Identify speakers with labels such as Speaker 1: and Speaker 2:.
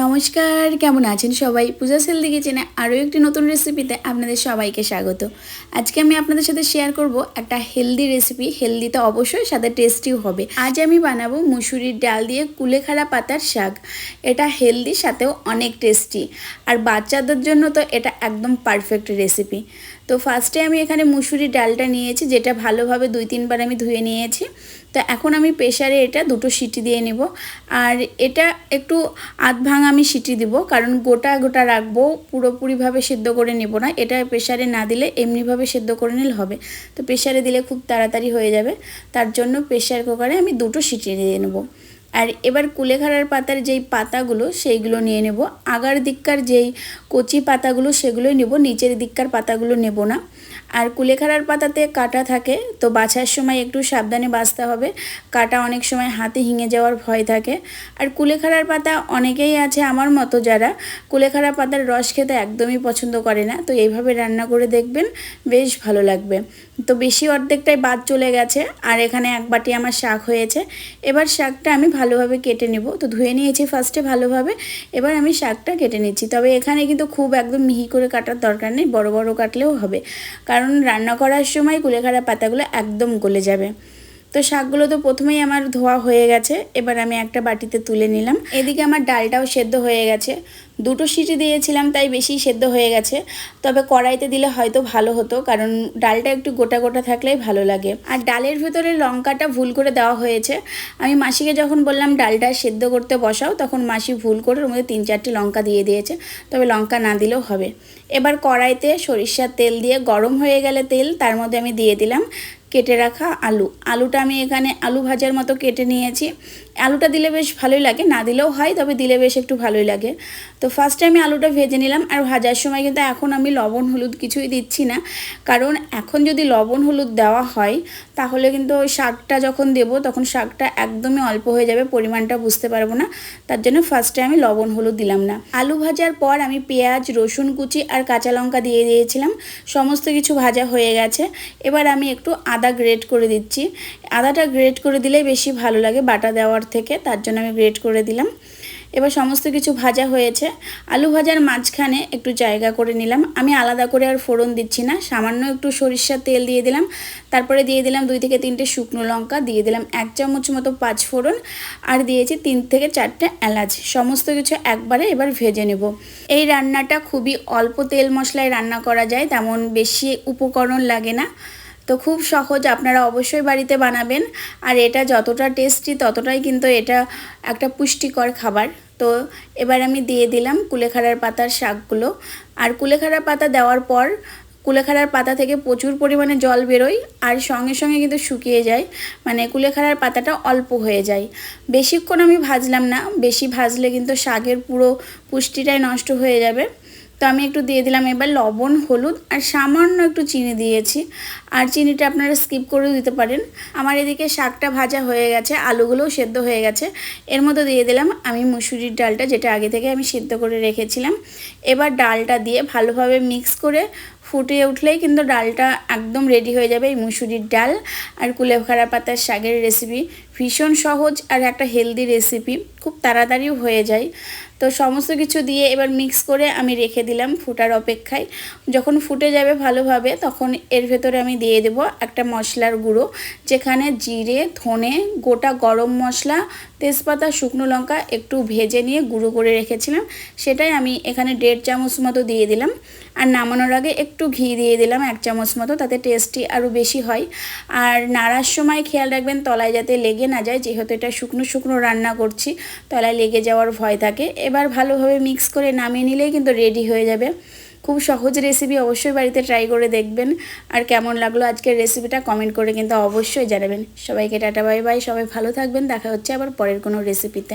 Speaker 1: নমস্কার, কেমন আছেন সবাই? পূজা সেল দিকে চেনে আরও একটি নতুন রেসিপিতে আপনাদের সবাইকে স্বাগত। আজকে আমি আপনাদের সাথে শেয়ার করব একটা হেলদি রেসিপি হেলদি তো অবশ্যই, সাথে টেস্টিও হবে। আজ আমি বানাবো মুসুরির ডাল দিয়ে কুলেখাড়া পাতার শাক। এটা হেলদি সাথেও অনেক টেস্টি আর বাচ্চাদের জন্য তো এটা একদম পারফেক্ট রেসিপি তো ফার্স্টে আমি এখানে মুসুরির ডালটা নিয়েছি, যেটা ভালোভাবে দুই তিনবার আমি ধুয়ে নিয়েছি। তো এখন আমি প্রেশারে এটা দুটো সিটি দিয়ে নেব। আর এটা একটু আধ ভাঙা আমি সিটি দিব, কারণ গোটা গোটা রাখব, পুরোপুরিভাবে সেদ্ধ করে নেব না। এটা প্রেশারে না দিলে এমনিভাবে সেদ্ধ করে নিলে হবে। তো প্রেশারে দিলে খুব তাড়াতাড়ি হয়ে যাবে। তার জন্য প্রেশার কুকারে আমি দুটো সিটি দিয়ে নেব। আর এবার কুলেখাড়ার পাতার যেই পাতাগুলো, সেইগুলো নিয়ে নেব। আগার দিককার যেই কচি পাতাগুলো, সেগুলোই নেব। নিচের দিককার পাতাগুলো নেব না। আর কুলেখাড়ার পাতাতে কাটা থাকে, তো বাছার সময় একটু সাবধানে বাছতে হবে। কাটা অনেক সময় হাতে হিঙে যাওয়ার ভয় থাকে। আর কুলেখাড়ার পাতা অনেকেই আছে আমার মতো যারা কুলেখাড়া পাতার রস খেতে একদমই পছন্দ করে না। তো এইভাবে রান্না করে দেখবেন, বেশ ভালো লাগবে। তো বেশি অর্ধেকটাই বাদ চলে গেছে। আর এখানে এক বাটি আমার শাক হয়েছে। এবার শাকটা আমি ভালোভাবে কেটে নেব। তো ধুয়ে নিয়েছি ফার্স্টে ভালোভাবে। এবার আমি শাকটা কেটে নিচ্ছি। তবে এখানে কিন্তু খুব একদম মিহি করে কাটার দরকার নেই, বড় বড় কাটলেও হবে। কারণ রান্না করার সময় কুলেখাড়া পাতাগুলো একদম গলে যাবে। তো শাকগুলো তো প্রথমেই আমার ধোয়া হয়ে গেছে, এবার আমি একটা বাটিতে তুলে নিলাম। এদিকে আমার ডালটাও সেদ্ধ হয়ে গেছে। দুটো সিটি দিয়েছিলাম, তাই বেশি সেদ্ধ হয়ে গেছে। তবে কড়াইতে দিলে হয়তো ভালো হতো, কারণ ডালটা একটু গোটা গোটা থাকলেই ভালো লাগে। আর ডালের ভেতরে লঙ্কাটা ভুল করে দেওয়া হয়েছে। আমি মাসিকে যখন বললাম, ডালটা সেদ্ধ করতে বসাও, তখন মাসি ভুল করে ওর মধ্যে তিন চারটে লঙ্কা দিয়ে দিয়েছে। তবে লঙ্কা না দিলেও হবে। এবার কড়াইতে সরিষার তেল দিয়ে গরম হয়ে গেলে তেল, তার মধ্যে আমি দিয়ে দিলাম কেটে রাখা আলু। আলুটা আমি এখানে আলু ভাজার মতো কেটে নিয়েছি। আলুটা দিলে বেশ ভালোই লাগে, না দিলেও হয়, তবে দিলে বেশ একটু ভালোই লাগে। তো ফার্স্টে আমি আলুটা ভেজে নিলাম, আর ভাজার সময় কিন্তু এখন আমি লবণ, হলুদ কিছুই দিচ্ছি না। কারণ এখন যদি লবণ, হলুদ দেওয়া হয়, তাহলে কিন্তু ওই শাকটা যখন দেব, তখন শাকটা একদমই অল্প হয়ে যাবে, পরিমাণটা বুঝতে পারব না। তার জন্য ফার্স্টে আমি লবণ, হলুদ দিলাম না। আলু ভাজার পর আমি পেঁয়াজ, রসুন কুচি আর কাঁচা লঙ্কা দিয়ে দিয়েছিলাম, সমস্ত কিছু ভাজা হয়ে গেছে। এবার আমি একটু আদা গ্রেট করে দিচ্ছি। আদাটা গ্রেট করে দিলেই বেশি ভালো লাগে, বাটা দেওয়ার থেকে, তার জন্য আমি গ্রেট করে দিলাম। এবার সমস্ত কিছু ভাজা হয়েছে। আলু ভাজার মাঝখানে একটু জায়গা করে নিলাম। আমি আলাদা করে আর ফোড়ন দিচ্ছি না, সামান্য একটু সরিষার তেল দিয়ে দিলাম। তারপরে দিয়ে দিলাম দুই থেকে তিনটে শুকনো লঙ্কা, দিয়ে দিলাম এক চামচ মতো পাঁচ ফোড়ন, আর দিয়েছি তিন থেকে চারটে এলাচ। সমস্ত কিছু একবারে এবার ভেজে নেব। এই রান্নাটা খুবই অল্প তেল মশলায় রান্না করা যায়, তেমন বেশি উপকরণ লাগে না। তো খুব সহজ, আপনারা অবশ্যই বাড়িতে বানাবেন। আর এটা যতটা টেস্টি ততটাই কিন্তু এটা একটা পুষ্টিকর খাবার। তো এবার আমি দিয়ে দিলাম কুলেখাড়ার পাতার শাকগুলো। আর কুলেখাড়ার পাতা দেওয়ার পর, কুলেখাড়ার পাতা থেকে প্রচুর পরিমাণে জল বেরোয় আর সঙ্গে সঙ্গে কিন্তু শুকিয়ে যায়। মানে কুলেখাড়ার পাতাটা অল্প হয়ে যায়। বেশিক্ষণ আমি ভাজলাম না, বেশি ভাজলে কিন্তু শাকের পুরো পুষ্টিটাই নষ্ট হয়ে যাবে। তো আমি একটু দিয়ে দিলাম এবার লবণ, হলুদ আর সামান্য একটু চিনি দিয়েছি। আর চিনিটা আপনারা স্কিপ করেও দিতে পারেন। আমার এদিকে শাকটা ভাজা হয়ে গেছে, আলুগুলোও সেদ্ধ হয়ে গেছে। এর মধ্যে দিয়ে দিলাম আমি মুসুরির ডালটা, যেটা আগে থেকে আমি সেদ্ধ করে রেখেছিলাম। এবার ডালটা দিয়ে ভালোভাবে মিক্স করে ফুটিয়ে উঠলেই কিন্তু ডালটা একদম রেডি হয়ে যাবে এই মুসুরির ডাল আর কুলেখাড়া পাতার শাকের রেসিপি ভীষণ সহজ আর একটা হেলদি রেসিপি খুব তাড়াতাড়িও হয়ে যায়। তো সমস্ত কিছু দিয়ে এবার মিক্স করে আমি রেখে দিলাম ফুটার অপেক্ষায়। যখন ফুটে যাবে ভালোভাবে, তখন এর ভেতরে আমি দিয়ে দেব একটা মশলার গুঁড়ো, যেখানে জিরে, ধনে, গোটা গরম মশলা, তেজপাতা, শুকনো লঙ্কা একটু ভেজে নিয়ে গুঁড়ো করে রেখেছিলাম। সেটাই আমি এখানে দেড় চামচ মতো দিয়ে দিলাম। আর নামানোর আগে একটু ঘি দিয়ে দিলাম এক চামচ মতো, তাতে টেস্টি আরও বেশি হয়। আর নাড়ার সময় খেয়াল রাখবেন, তলায় যাতে লেগে না যায়, যেহেতু এটা শুকনো শুকনো রান্না করছি, তলায় লেগে যাওয়ার ভয় থাকে। এবার ভালোভাবে মিক্স করে নামিয়ে নিলেই কিন্তু রেডি হয়ে যাবে। খুব সহজ রেসিপি অবশ্যই বাড়িতে ট্রাই করে দেখবেন। আর কেমন লাগল আজকের রেসিপিটা কমেন্ট করে কিন্তু অবশ্যই জানাবেন। সবাইকে টাটা বাই বাই সবাই ভালো থাকবেন। দেখা হচ্ছে আবার পরের কোনো রেসিপিতে